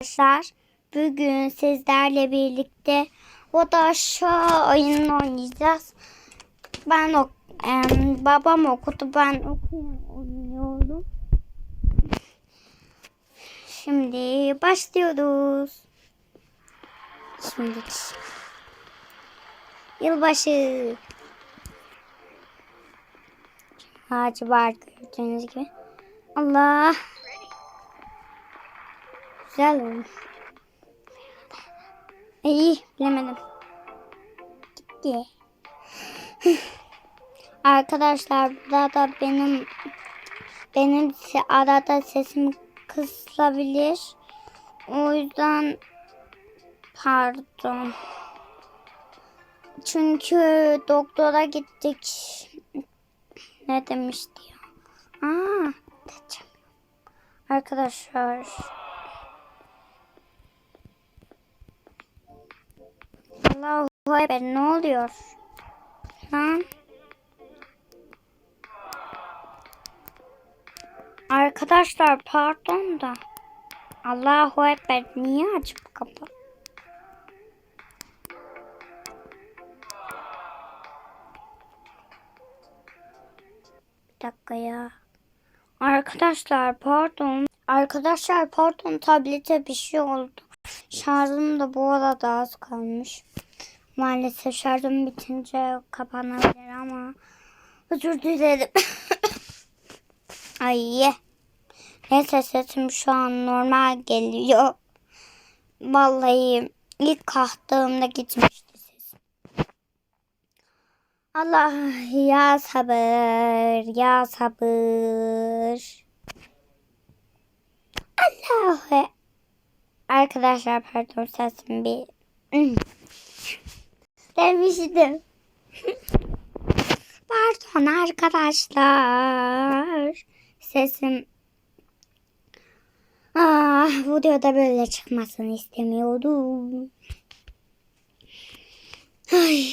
arkadaşlar. Bugün sizlerle birlikte o da aşağı oyununu oynayacağız. Ben ok em, babam okudu ben okuyun oynuyorum. Şimdi başlıyoruz. Şimdi yılbaşı ağacı var gördüğünüz gibi. Allah Güzel olmuş. İyi bilemedim. Gitti. Arkadaşlar burada da benim benim arada sesim kısılabilir. O yüzden pardon. Çünkü doktora gittik. Ne demişti ya? Aa. Arkadaşlar Allahu Ekber ne oluyor? Lan. Arkadaşlar pardon da. Allahu Ekber niye açıp kapı? Bir dakika ya. Arkadaşlar pardon. Arkadaşlar pardon tablete bir şey oldu. Şarjım da bu arada az kalmış. Maalesef şarjım bitince kapanabilir ama özür dilerim. Ay. Neyse sesim şu an normal geliyor. Vallahi ilk kalktığımda gitmişti sesim. Allah ya sabır ya sabır. Allah'ı Arkadaşlar pardon sesim bir demiştim. pardon arkadaşlar. Sesim ah, videoda böyle çıkmasını istemiyordum. Ay.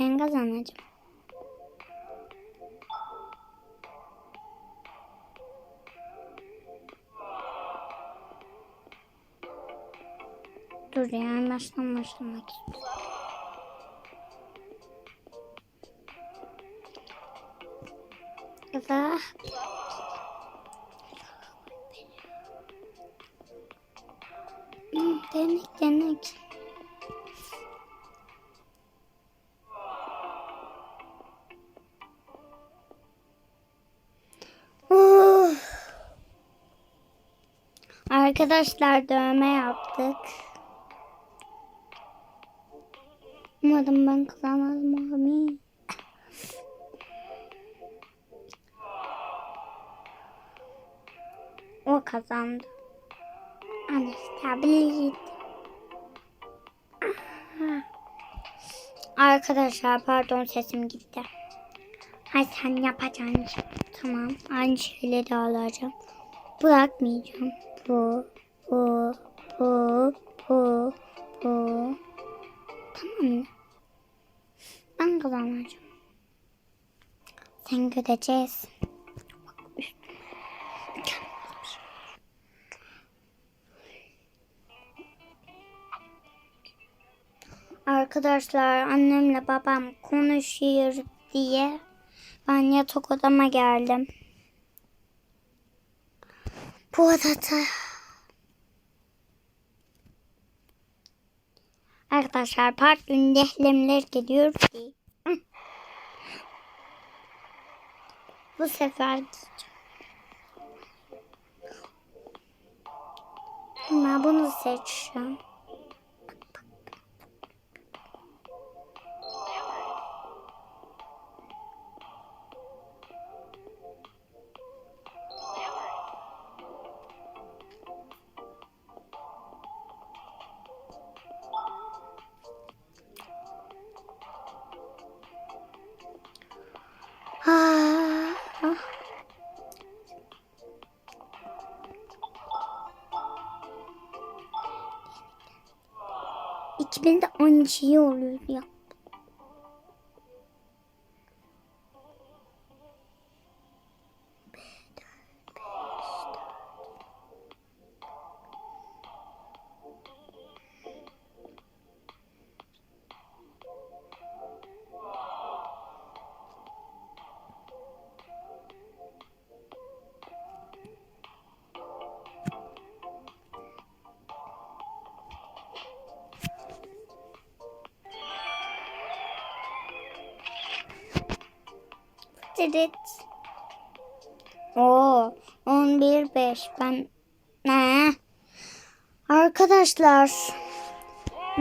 Ben kazanacağım. Dur ya baştan başlamak istiyorum. Allah. Hmm, Denek denek. Arkadaşlar dövme yaptık. Umarım ben kazanırım abi. O kazandı. Anestabilit. Arkadaşlar pardon sesim gitti. Ay sen yapacaksın. Tamam. Aynı şeyleri alacağım. Bırakmayacağım. Bu, bu, bu, bu, bu. Tamam mı? Ben kazanacağım. Sen göreceğiz. Arkadaşlar annemle babam konuşuyor diye ben yatak odama geldim. Bu odada Arkadaşlar partinin dehlemler geliyor ki bu sefer gideceğim. Ama bunu seçeceğim. 2012 iyi oluyor ya. Evet. Oo, 11 5 ben ne? Arkadaşlar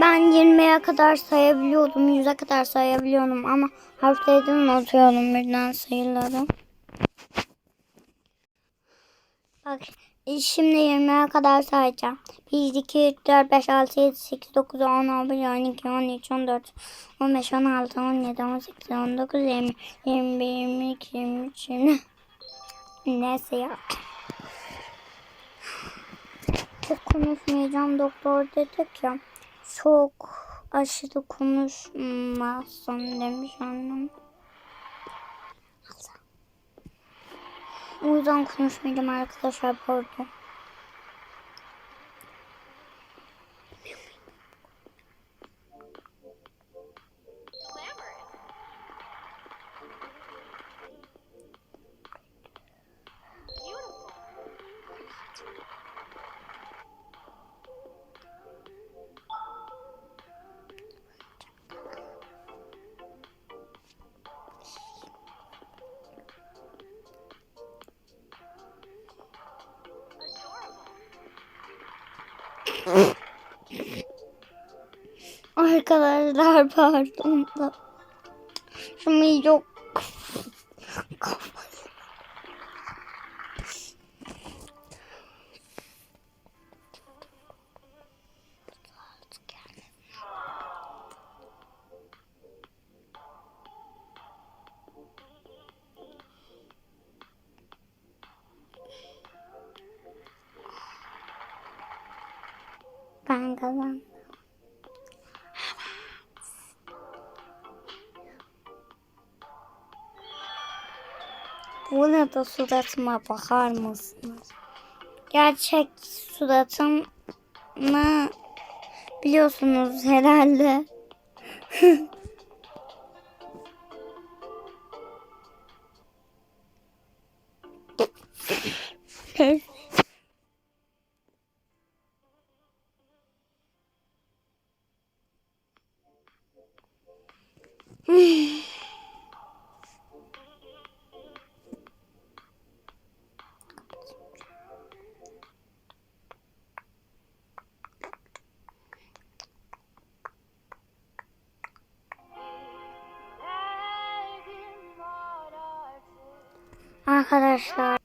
ben 20'ye kadar sayabiliyordum, 100'e kadar sayabiliyordum ama harflerden unutuyorum birden sayıları. Bak şimdi 20'ye kadar sayacağım. 1, 2, 3, 4, 5, 6, 7, 8, 9, 10, 11, 12, 13, 14, 15, 16, 17, 18, 19, 20, 21, 22, 23, 20. Neyse ya. Çok konuşmayacağım doktor dedi ki. Çok aşırı konuşmasın demiş annem. O yüzden konuşmayacağım arkadaşlar pardon. Arkadaşlar pardon da. Şimdi yok. Ben kazandım. Bu da suratıma bakar mısınız? Gerçek suratımı biliyorsunuz herhalde. Arkadaşlar.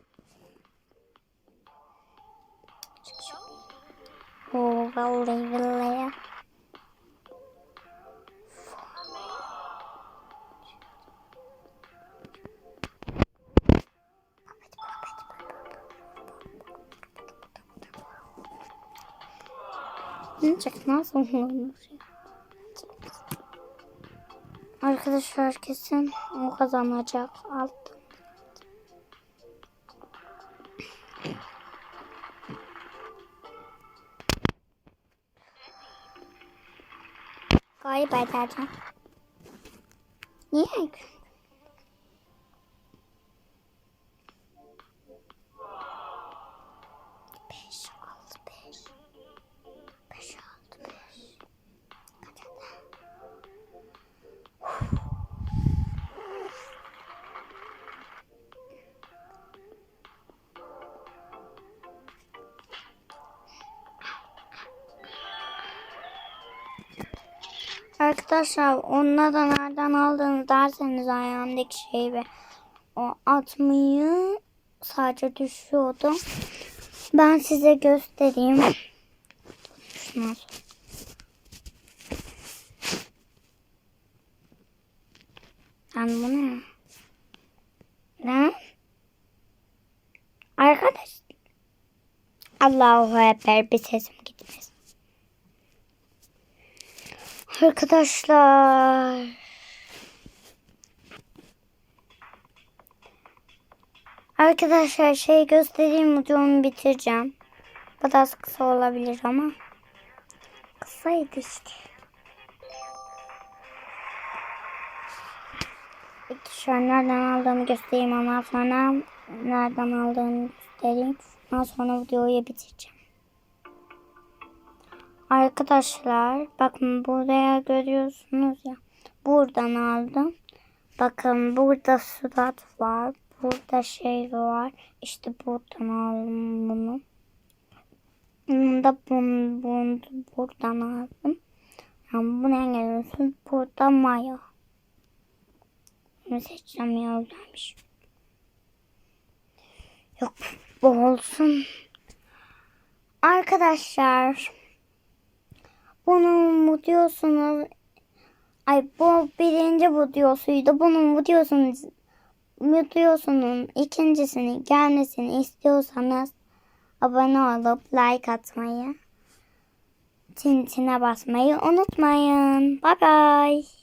Oo, vallahi billahi. Çık nasıl olur? Arkadaşlar kesin o kazanacak. 黑白大家你也可以 Arkadaşlar onları da nereden aldınız derseniz ayağımdaki şeyi ve o atmayı sadece düşüyordu. Ben size göstereyim. Şunu Lan bu ne? Ne? Arkadaş. Allahu Ekber bir sesim Arkadaşlar. Arkadaşlar şey göstereyim videomu bitireceğim. Biraz kısa olabilir ama. Kısaydı işte. İki şu an nereden aldığımı göstereyim ondan sonra nereden aldığımı göstereyim. Ondan sonra videoyu bitireceğim. Arkadaşlar bakın buraya görüyorsunuz ya. Buradan aldım. Bakın burada surat var. Burada şey var. İşte buradan aldım bunu. Bunu da bunu, bunu da buradan aldım. Yani bu ne görüyorsunuz? Burada maya. Bunu seçeceğim ya öyleymiş. Yok bu olsun. Arkadaşlar bunu mu? Ay bu birinci bu. Bunun mu diyorsunuz? Mu diyorsunuz? İkincisini gelmesini istiyorsanız abone olup like atmayı, tintine basmayı unutmayın. Bye bye.